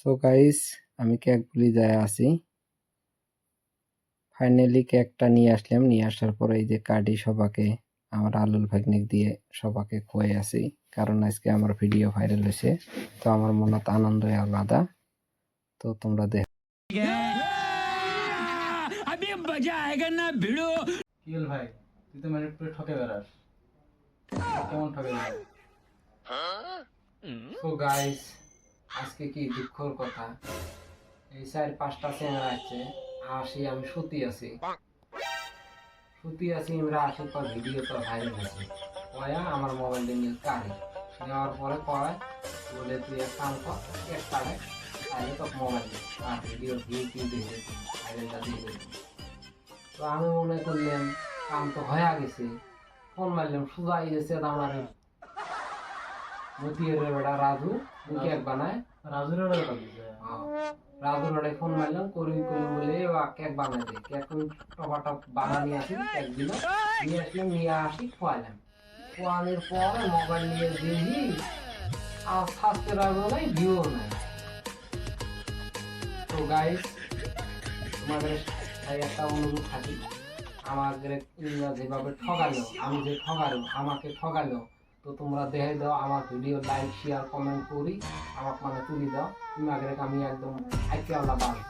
So guys আমি কেকগুলি যায় আছি? ফাইনালি কেকটা নিয়ে আসলাম। নিয়ে আসার পরে এই যে কার্ডি সবাকে আমার আলুল ভাগ্নিক দিয়ে সবাকে খুয়াই আছি। কারণ আজকে আমার ভিডিও ভাইরাল হয়েছে। তো আমার মনত আনন্দ আলাদা। তো তোমরা দেখ ভাই? তুই তো ম্যারিট ঠকে বেড়াস। কেমন ঠকে বেড়াস গাইস আজকে কি দুঃখর কথা? এই চার পাঁচটা চ্যানেল আছে আসি আমি সুতি আছি। সুতি আছি আমরা আসি পর ভিডিও তো ভাইরাল হয়েছে। কয়া, আমার মোবাইল নিয়ে কারে? নেওয়ার পরে কয়, বলে তুই এক কাম কর, এক কারে, তাহলে তো মোবাইল আর ভিডিও ভিউ টিউ দেখে ভাইরালটা দিয়ে তো আমি মনে করলাম, কাম তো হয়ে গেছে। ফোন মারলাম, সুজাই গেছে আমার মতিয়ের বেটা রাজু মুখে এক বানায়। রাজুর রাজু লড়াই ফোন মারলাম করি করি বলে কেক বানাই দে কেক টপাটপ বানা নিয়ে আসি কেক দিল নিয়ে আসলাম নিয়ে আসি খোয়ালাম। খোয়ানোর পর মোবাইল নিয়ে আর নাই ভিউ নাই। তো গাইস তোমাদের একটা অনুরোধ থাকি। আমাদের যেভাবে ঠগালো আমি যে ঠগালো আমাকে ঠগালো তো তোমরা দেখে দাও, আমার ভিডিও লাইক শেয়ার কমেন্ট করি। আমাকে মানে তুলি দাও। তুমি আগে আমি একদম আইকে আল্লাহ বাঁচবো